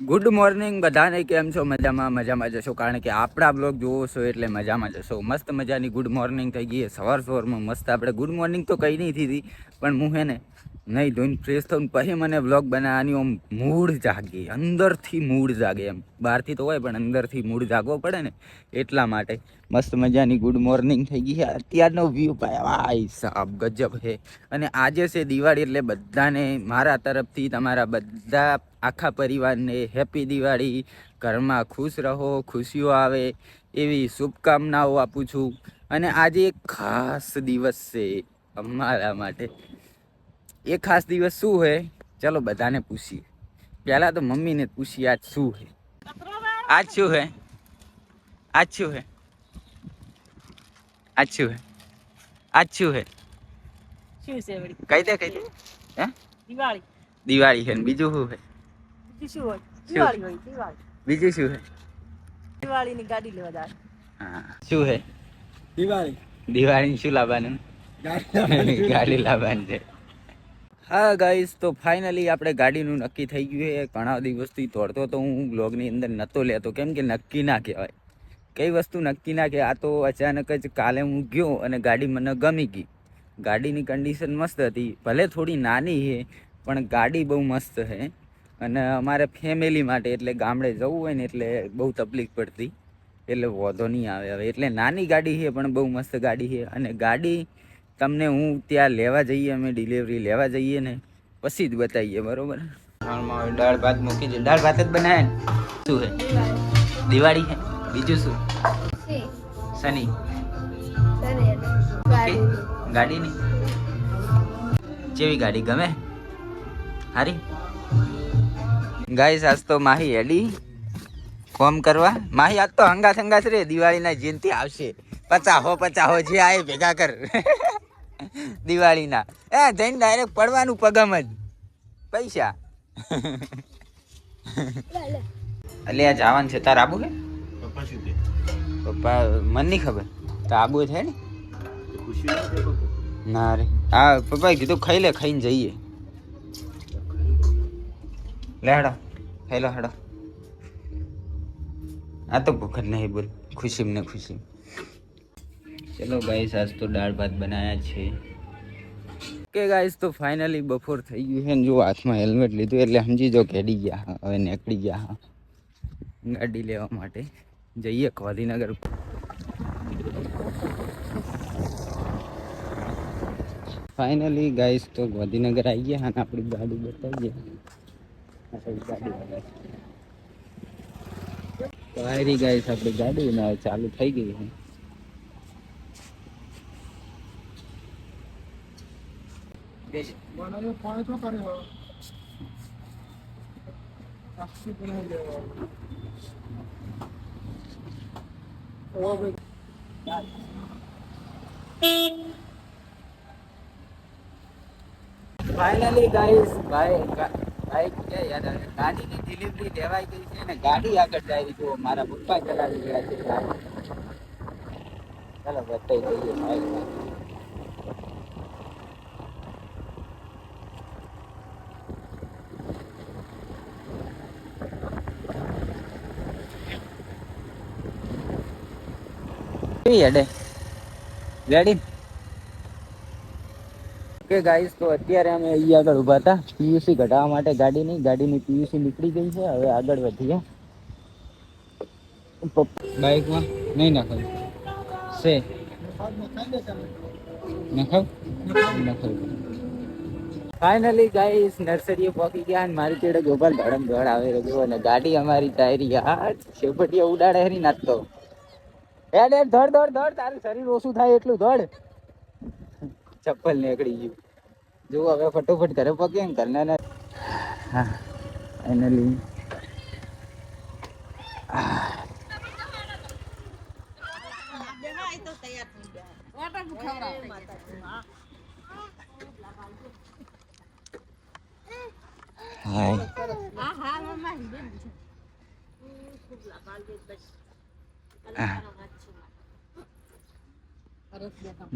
Good morning બધાને કેમ છો? મજામાં મજામાં જશો કારણ કે આપણા બ્લોગ જોવો છો એટલે મજામાં જશો મસ્ત મજાની ગુડ મોર્નિંગ થઈ ગઈ. સવાર સવારમાં મસ્ત આપણે ગુડ મોર્નિંગ તો કંઈ નહીં થતી પણ હું હે ને નહીં ધોઈને ફ્રેશ થઈને પછી મને બ્લોગ બનાવવાની આમ મૂડ જાગે, અંદરથી મૂડ જાગે એમ. બહારથી તો હોય, પણ અંદરથી મૂડ જાગવો પડે ને, એટલા માટે. મસ્ત મજાની ગુડ મોર્નિંગ થઈ ગઈ છે. અત્યારનો વ્યૂ ભાઈ સાબ ગજબ છે અને આજે છે દિવાળી એટલે બધાને મારા તરફથી, તમારા બધા આખા પરિવારને હેપી દિવાળી. ઘરમાં ખુશ રહો, ખુશીઓ આવે, એવી શુભકામનાઓ આપું છું. અને આજે એક ખાસ દિવસ છે અમારા માટે. એ ખાસ દિવસ શું છે ચલો બધાને પૂછીએ. પહેલાં તો મમ્મીને પૂછીએ આજ શું છે આજ શું છે આજ શું છે આજ શું છે આજ શું છે શું છે વળી? કહી દે કહી દે. હે? દિવાળી. દિવાળી છે ને બીજું શું છે બીજું શું હોય? દિવાળી હોય દિવાળી. બીજું શું છે દિવાળીની ગાડી લેવા જાય. હા. શું છે દિવાળી. દિવાળી શું લાવવાનું. ગાડી લાવવાની છે. હા ગાઈસ તો ફાઇનલી આપણે ગાડીનું નક્કી થઈ ગયું છે. ઘણા દિવસથી તોડતો તો હું બ્લોગની અંદર નહોતો લેતો. કેમ કે નક્કી ના કહેવાય. કઈ વસ્તુ નક્કી ના કે આ તો અચાનક જ કાલે હું ગયો અને ગાડી મને ગમી ગઈ. ગાડીની કન્ડિશન મસ્ત હતી. ભલે થોડી નાની છે, પણ ગાડી બહુ મસ્ત છે. અને અમારે ફેમિલી માટે એટલે ગામડે જવું હોય ને એટલે બહુ તકલીફ પડતી. એટલે વોધો નહીં આવે. હવે એટલે નાની ગાડી છે, પણ બહુ મસ્ત ગાડી છે. અને ગાડી તમને હું ત્યાં લેવા જઈએ અમે ડિલિવરી લેવા જઈએ ને પછી જ બતાવીએ બરોબર? હાલમાં દાળ ભાત મૂકી દે. દાળ ભાત જ બનાવે શું હે દિવાળી હે બીજું શું? શનિ. ગાડીની જેવી ગાડી ગમે? હારી? ગાઈસ આજ તો માહી હેડી કોમ કરવા. માહી આજ તો હંગાસ હંગાસ રે દિવાળીના જીનથી આવશે. પચાહો પચાહો જે આય ભેગા કર. દિવાળીના. એ, જઈને ડાયરેક્ટ પડવાનું પગમ જ. પૈસા. એટલે આ જવાનું છે તાર આબુ કે? પપ્પા, મને નહીં ખબર. તો આબુ છે ને? ના રે. હા, પપ્પાએ કીધું ખાઈ લે, ખાઈને જઈએ. લે હેડો. ખાઈ લો હેડો. આ તો ભૂખ જ નહીં, બોલ. ખુશી ને ખુશી ચલો ગાઈસ આજ તો દાળ ભાત બનાવ્યા છે. કે ગાઈસ તો ફાઇનલી બપોર થઈ ગયું છે ને, જો હાથમાં હેલ્મેટ લીધું એટલે સમજી જો કેડી ગયા હવે નીકળી ગયા હા. ગાડી લેવા માટે જઈએ ગાંધીનગર. ફાઇનલી ગાઈસ તો ગાંધીનગર આવી ગયા અને આપણી ગાડી બતાવીએ. ગયા ગાડી ગાઈસ આપણી ગાડી ચાલુ થઈ ગઈ છે. બનાવ્યો પાણી તો કર્યો આખી બનાવી દેવા. ઓ ભાઈ. ફાઇનલી ગાઈસ ભાઈ ભાઈ કે યાર આવે. ગાડીની ડિલિવરી લેવાઈ ગઈ છે ને ગાડી આગળ જાય જો મારા પપ્પા ચલાવી રહ્યા છે ચાલો બતાવી દઈએ ભાઈ કેવી ગાઈસ તો અત્યારે અમે અહીં આગળ ઊભા હતા. પીયુસી કઢાવવા માટે ગાડીની. ગાડીની પીયુસી નીકળી ગઈ છે. હવે આગળ વધીએ. બાઇકમાં નહીં નખાવ સે નખાવ નખાવ ફાઇનલી ગાઈસ નર્સરીએ પહોંચી ગયા અને મારી જોડે ગોપાલ ધડમ ધડ આવે રહ્યો અને ગાડી અમારી ટાયરી હાથ છેપટીએ ઉડાડે હરી નાખતો હેડ એડ ધડ ધડ ધડ, તારું શરીર ઓછું થાય એટલું ધડ. ચપ્પલ નીકળી ગયું. જો હવે ફટોફટ ઘરે પગે ને ઘરના ને. હા ફાઇનલી હાય.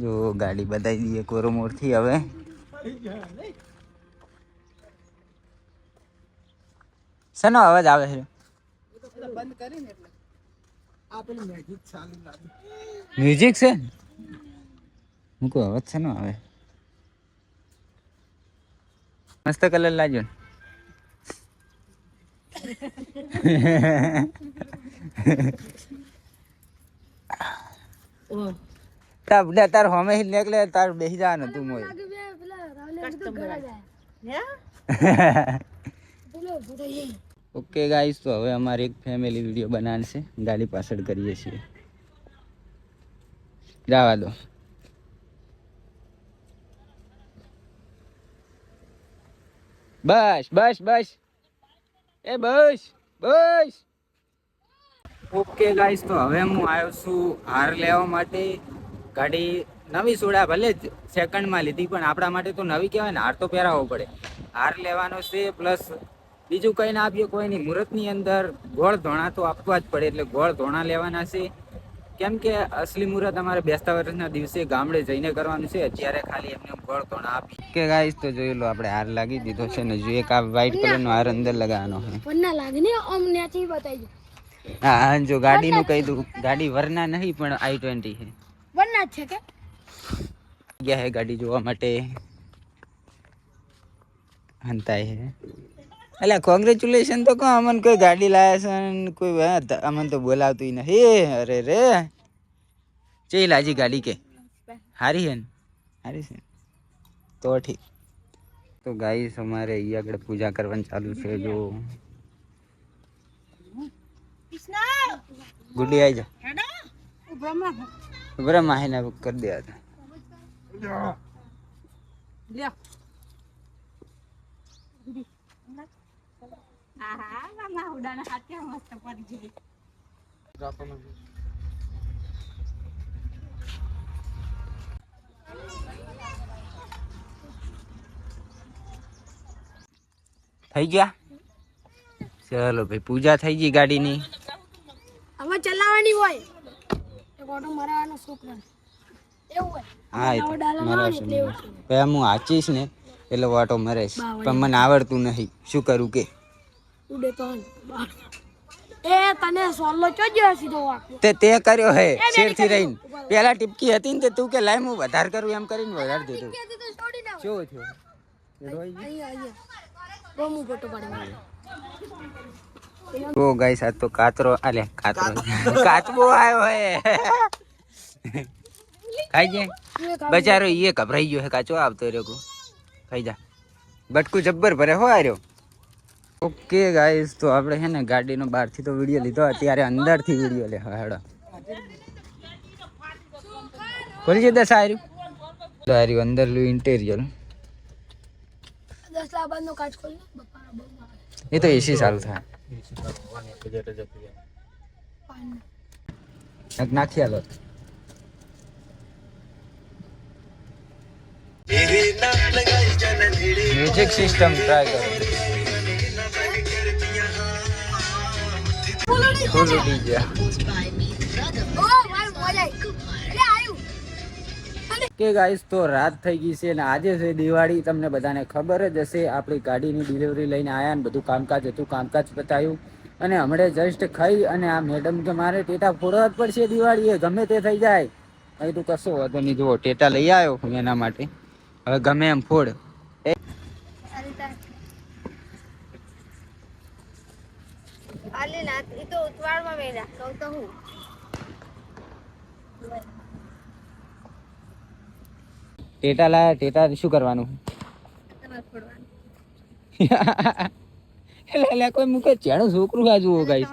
જો ગાડી બતાવી દઈએ કોરોમોરથી હવે. શેનો અવાજ આવે છે? મ્યુઝિક છે? મૂકો અવાજ શેનો આવે? મસ્ત કલર લાજો ને. તાર બુડા તાર હોમે હિલ નીકળે તાર બેસી જવાનું તું મોય. ઓકે ગાઈસ તો હવે અમારે એક ફેમિલી વીડિયો બનાવશે. ગાડી પાછળ કરીએ છીએ. જવા દો. બસ બસ બસ. એ બસ બસ. ઓકે ગાઈસ તો હવે હું આવ્યો છું હાર લેવા માટે. ગાડી નવી સોડા ભલે જ સેકન્ડમાં લીધી પણ આપણા માટે તો નવી કહેવાય ને હાર તો પહેરાવવો પડે. હાર લેવાનો છે પ્લસ બીજું કંઈ ના આપીએ કોઈ નહીં મુહૂર્તની અંદર. ગોળ ધોણા તો આપવા જ પડે એટલે ગોળ ધોણા લેવાના છે. કેમ કે અસલી મુહૂર્ત અમારે બેસતા વર્ષના દિવસે ગામડે જઈને કરવાનું છે અત્યારે ખાલી એમને ગોળ ધોણા આપી કે ગાઈસ તો જોઈ લો આપણે હાર લાગી દીધો છે ને જો એક આ વ્હાઈટ કલરનો હાર અંદર લગાવવાનો છે. પણ ના લાગે ને આમ ત્યાંથી બતાવી હા જો ગાડીનું કહી દઉં. ગાડી વરના નહીં પણ આઈ ટ્વેન્ટી છે. વરના છે કે? ગયા હે ગાડી જોવા માટે. હંતાય હે. એટલે કોંગ્રેચ્યુલેશન તો કહો અમને કોઈ ગાડી લાયા છે કોઈ અમન અમને તો બોલાવતું નહીં અરે રે. ચઈ લાજી ગાડી કે? હારી હે ને? હારી છે તો ઠીક. તો ગાઈસ અમારે અહીંયા આગળ પૂજા કરવાની ચાલુ છે જો. ગુડી આવી જા બ્રહ્મા હેને કરી દે. હતા થઈ ગયા? ચલો ભાઈ પૂજા થઈ ગઈ ગાડીની. ચલાવવાની હોય. એક ઓટો મારવાનો છોકરા એવું હોય. હા લાવો ને એટલે હું ને વાટો મરેશ. પણ મને આવડતું નહીં. શું કરું કે? ઉડે તો એ તને સોલ્લો ચોજ્યો સીધો તે તે કર્યો હે શેરથી રહીને. પેલા ટીપકી હતી ને તે તું કે લાય હું વધારે કરું એમ કરીને વધારે દીધું. અહીંયા. અહીંયા ફોટો પાડી. ઓ ગાઈસ આ તો કાતરો આલે કાતરો. કાચબો આવ્યો હે. ખાઈ જાય બચારો એ ગભરાઈ ગયો હે કાચો આવતો રહ્યો કુ. ખાઈ જા. બટકું જબ્બર ભરે હો આર્યો. ઓકે ગાઈસ તો આપણે છે ને ગાડીનો બહારથી તો વીડિયો લીધો. અત્યારે અંદરથી વીડિયો લે હેડો. ખોલજે દસ આર્યું? આર્યું અંદર લું ઇન્ટેરિયર દસ લાબાનો કાચ ખોલ એ તો એસી સારું થાય. નાખી આલો મ્યુઝિક સિસ્ટમ ટ્રાય કરો ફૂલ ઉડી ગયા કે ગાઈસ તો રાત થઈ ગઈ છે અને આજે છે દિવાળી. તમને બધાને ખબર જ હશે, આપણી ગાડીની ડિલિવરી લઈને આવ્યા ને બધું કામકાજ હતું, કામકાજ બતાવ્યું અને હમણાં જસ્ટ ખાઈ અને આ મેડમ કે મારે ટેટા ફોડવા જ પડશે દિવાળી એ, ગમે તે થઈ જાય. અહીં તું કશો વાંધો નહીં, જુઓ, ટેટા લઈ આવ્યો હું એના માટે. હવે ગમે એમ ફોડ. આલે ના એ તો ઉતવાળમાં વેરા કહું તો હું. ટેટા લાયા ટેટા શું કરવાનું? એટલે કોઈ મૂકે ચેણું છોકરું આ જુઓ ગાઈસ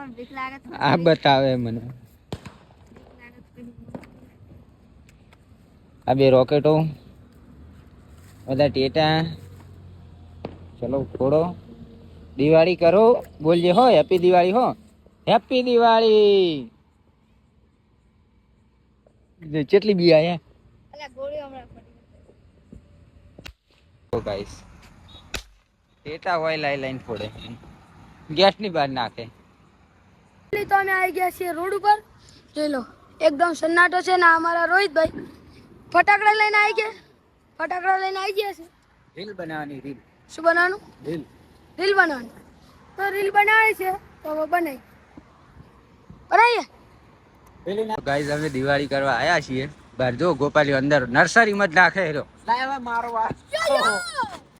આ બતાવે મને. આ બે રોકેટો બધા ટેટા. ચલો ખોડો દિવાળી કરો બોલજે હો હેપી દિવાળી હો. હેપી દિવાળી. કેટલી બી આયા. ગોળી હમણાં ગાઈસ ટેટા હોય લાઈ લાઈન ફોડે. ગેસની બહાર નાખે. તો અમે આવી ગયા છીએ રોડ ઉપર. જોઈ લો એકદમ સન્નાટો છે ને અમારા રોહિતભાઈ. ફટાકડા લઈને આવી ગયા. ફટાકડા લઈને આવી ગયા છે. રીલ બનાવવાની રીલ. શું બનાવવાનું? રીલ. રીલ બનાવવાની. તો રીલ બનાવે છે તો હવે બનાવી. બનાવીએ. ગાઈઝ અમે દિવાળી કરવા આવ્યા છીએ. બાર જો ગોપાલીઓ અંદર નર્સરીમાં જ નાખે હેરો મારો વાત